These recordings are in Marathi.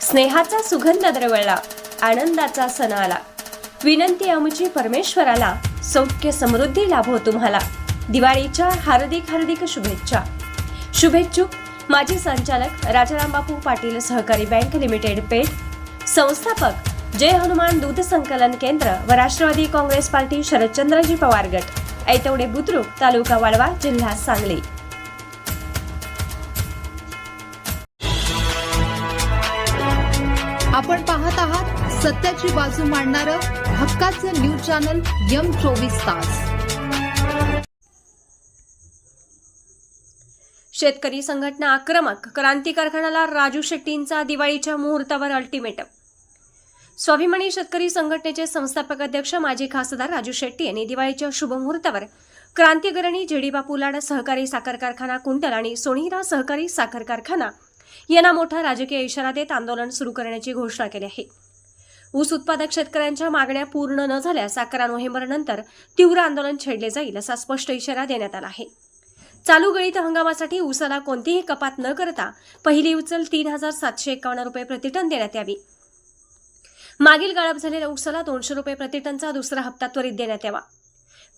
स्नेहाचा सुगंध दरवळला आनंदाचा सण आला. विनंती आमची परमेश्वराला सौख्य समृद्धी लाभो तुम्हाला. दिवाळीच्या हार्दिक हार्दिक शुभेच्छा. शुभेच्छुक माजी संचालक राजाराम बापू पाटील सहकारी बँक लिमिटेड पेठ. संस्थापक जय हनुमान दूध संकलन केंद्र व राष्ट्रवादी काँग्रेस पार्टी शरदचंद्रजी पवार गट. ऐतवडे बुद्रुक तालुका वाळवा जिल्हा सांगली. आपण पाहत आहात सत्याची बाजू मांडणारं हक्काचं न्यूज चॅनल यम चोवीस तास. शेतकरी संघटना आक्रमक क्रांती कारखान्याला राजू शेट्टींचा दिवाळीच्या मुहूर्तावर अल्टिमेटम स्वाभिमानी शेतकरी संघटनेचे संस्थापक अध्यक्ष माजी खासदार राजू शेट्टी यांनी दिवाळीच्या शुभमुहूर्तावर क्रांतीगरणी जेडीबापू लाड सहकारी साखर कारखाना कुंटल आणि सोनीरा सहकारी साखर कारखाना यांना मोठा राजकीय इशारा देत आंदोलन सुरू करण्याची घोषणा केली आहे. ऊस उत्पादक शेतकऱ्यांच्या मागण्या पूर्ण न झाल्यास अकरा नोव्हेंबरनंतर तीव्र आंदोलन छेडले जाईल असा स्पष्ट इशारा देण्यात आला आहे. चालू गळीत हंगामासाठी ऊसाला कोणतीही कपात न करता पहिली उचल तीन हजार सातशे एकावन्न रुपये प्रतिटन देण्यात यावी. मागील गाळप झालेल्या ऊसाला दोनशे रुपये प्रतिटनचा दुसरा हप्ता त्वरित देण्यात यावा.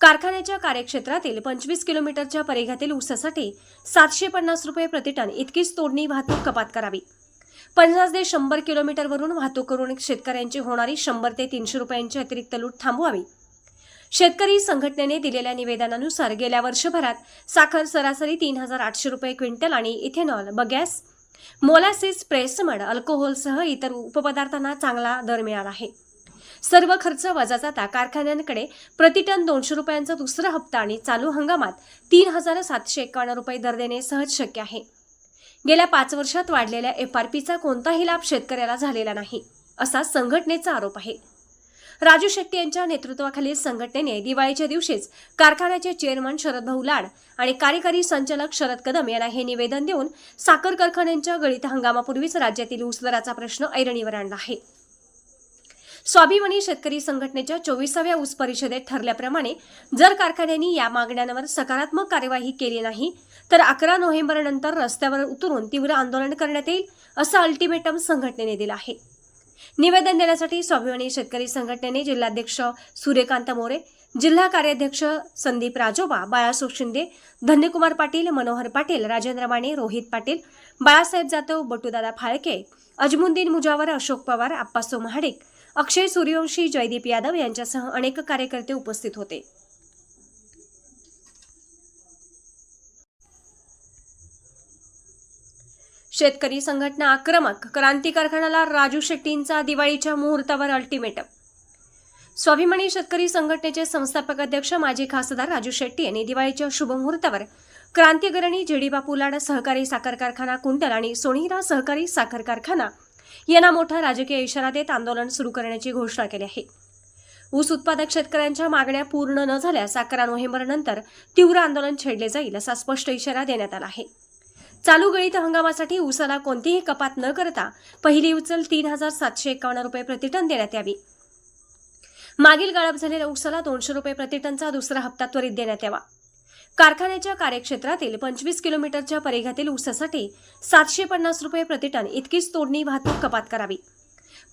कारखान्याच्या कार्यक्षेत्रातील पंचवीस किलोमीटरच्या परिघातील ऊसासाठी सातशे पन्नास रुपये प्रतिटन इतकीच तोडणी वाहतूक कपात करावी. पन्नास ते शंभर किलोमीटरवरून वाहतूक करून शेतकऱ्यांची होणारी शंभर ते तीनशे रुपयांची अतिरिक्त लूट थांबवावी. शेतकरी संघटनेने दिलेल्या निवेदनानुसार गेल्या वर्षभरात साखर सरासरी तीन हजार आठशे रुपये क्विंटल आणि ethanol bagasse molasses press mud अल्कोहोलसह इतर उपपदार्थांना चांगला दर मिळाला आहे. सर्व खर्च वजा जाता कारखान्यांकडे प्रतिटन दोनशे रुपयांचा दुसरा हप्ता आणि चालू हंगामात तीन हजार सातशे एकावन्न रुपये दर देणे सहज शक्य आहे. गेल्या पाच वर्षात वाढलेल्या एफआरपीचा कोणताही लाभ शेतकऱ्याला झालेला नाही असा संघटनेचा आरोप आहे. राजू शेट्टी यांच्या नेतृत्वाखालील संघटनेने दिवाळीच्या दिवशीच कारखान्याचे चेअरमन शरद भाऊ लाड आणि कार्यकारी संचालक शरद कदम यांना हे निवेदन देऊन साखर कारखान्यांच्या गळीत हंगामापूर्वीच राज्यातील ऊसदराचा प्रश्न ऐरणीवर आणला आहे. स्वाभिमानी शेतकरी संघटनेच्या चोवीसाव्या ऊस परिषदेत ठरल्याप्रमाणे जर कारखान्यांनी या मागण्यांवर सकारात्मक कार्यवाही केली नाही तर अकरा नोव्हेंबरनंतर रस्त्यावर उतरून तीव्र आंदोलन करण्यात येईल असं अल्टिमेटम संघटनेने दिलं आहे. निवेदन देण्यासाठी स्वाभिमानी शेतकरी संघटनेने जिल्हाध्यक्ष सूर्यकांत मोरे जिल्हा कार्याध्यक्ष संदीप राजोबा बाळासो शिंदे धन्यकुमार पाटील मनोहर पाटील राजेंद्र माने रोहित पाटील बाळासाहेब जाधव बटुदादा फाळके अजमुद्दीन मुजावर अशोक पवार आप्पासो महाडिक अक्षय सूर्यवंशी जयदीप यादव यांच्यासह अनेक कार्यकर्ते उपस्थित होते. शेतकरी संघटना आक्रमक क्रांती कारखान्याला राजू शेट्टींचा दिवाळीच्या मुहूर्तावर अल्टिमेटम. स्वाभिमानी शेतकरी संघटनेचे संस्थापक अध्यक्ष माजी खासदार राजू शेट्टी यांनी दिवाळीच्या शुभमुहूर्तावर क्रांतीगरणी जेडीबापू लाड सहकारी साखर कारखाना कुंटल आणि सोनीरा सहकारी साखर कारखाना यांना मोठा राजकीय इशारा देत आंदोलन सुरू करण्याची घोषणा केली आहे. ऊस उत्पादक शेतकऱ्यांच्या मागण्या पूर्ण न झाल्यास अकरा नोव्हेंबरनंतर तीव्र आंदोलन छेडले जाईल असा स्पष्ट इशारा देण्यात आला आहे. चालू गळीत हंगामासाठी ऊसाला कोणतीही कपात न करता पहिली उचल तीन हजार सातशे एकावन्न रुपये प्रतिटन देण्यात यावी. मागील गाळप झालेल्या ऊसाला दोनशे रुपये प्रतिटनचा दुसरा हप्ता त्वरित देण्यात यावा. कारखान्याच्या कार्यक्षेत्रातील पंचवीस किलोमीटरच्या परिघातील ऊसासाठी सातशे पन्नास रुपये प्रतिटन इतकीच तोडणी वाहतूक कपात करावी.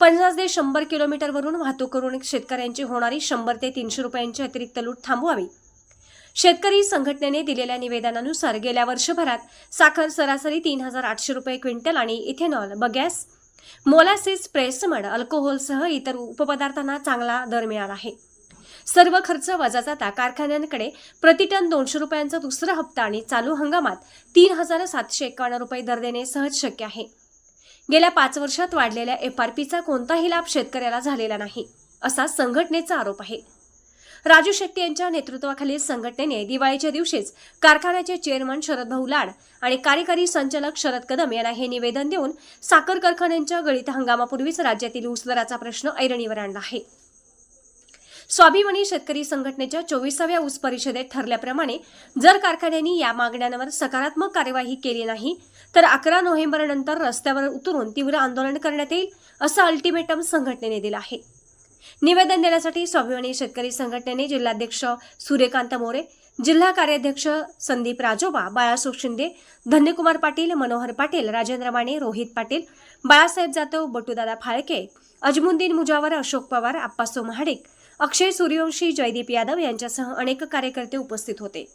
पन्नास ते शंभर किलोमीटरवरून वाहतूक करून शेतकऱ्यांची होणारी शंभर ते तीनशे रुपयांची अतिरिक्त लूट थांबवावी. शेतकरी संघटनेने दिलेल्या निवेदनानुसार गेल्या वर्षभरात साखर सरासरी तीन हजार आठशे रुपये क्विंटल आणि ethanol bagasse molasses press mud अल्कोहोलसह इतर उपपदार्थांना चांगला दर मिळाला आहे. सर्व खर्च वजा जाता कारखान्यांकडे प्रतिटन दोनशे रुपयांचा दुसरा हप्ता आणि चालू हंगामात तीन हजार सातशे एकावन्न रुपये दर देणे सहज शक्य आहे. गेल्या पाच वर्षात वाढलेल्या एफआरपीचा कोणताही लाभ शेतकऱ्याला झालेला नाही असा संघटनेचा आरोप आहे. राजू शेट्टी यांच्या नेतृत्वाखालील संघटनेने दिवाळीच्या दिवशीच कारखान्याचे चेअरमन शरद भाऊ लाड आणि कार्यकारी संचालक शरद कदम यांना हे निवेदन देऊन साखर कारखान्यांच्या गळीत हंगामापूर्वीच राज्यातील ऊस दराचा प्रश्न ऐरणीवर आणला आहे. स्वाभिमानी शेतकरी संघटनेच्या चोवीसाव्या ऊस परिषदेत ठरल्याप्रमाणे जर कारखान्यांनी या मागण्यांवर सकारात्मक कार्यवाही केली नाही तर अकरा नोव्हेंबरनंतर रस्त्यावर उतरून तीव्र आंदोलन करण्यात येईल असं अल्टिमेटम संघटनेने दिलं आहे. निवेदन देण्यासाठी स्वाभिमानी शेतकरी संघटनेने जिल्हाध्यक्ष सूर्यकांत मोरे जिल्हा कार्याध्यक्ष संदीप राजोबा बाळासोब शिंदे धन्यकुमार पाटील मनोहर पाटील राजेंद्र माने रोहित पाटील बाळासाहेब जाधव बटूदादा फाळके अजमुद्दीन मुजावर अशोक पवार आप्पासो महाडिक अक्षय सूर्यवंशी जयदीप यादव यांच्यासह अनेक कार्यकर्ते उपस्थित होते.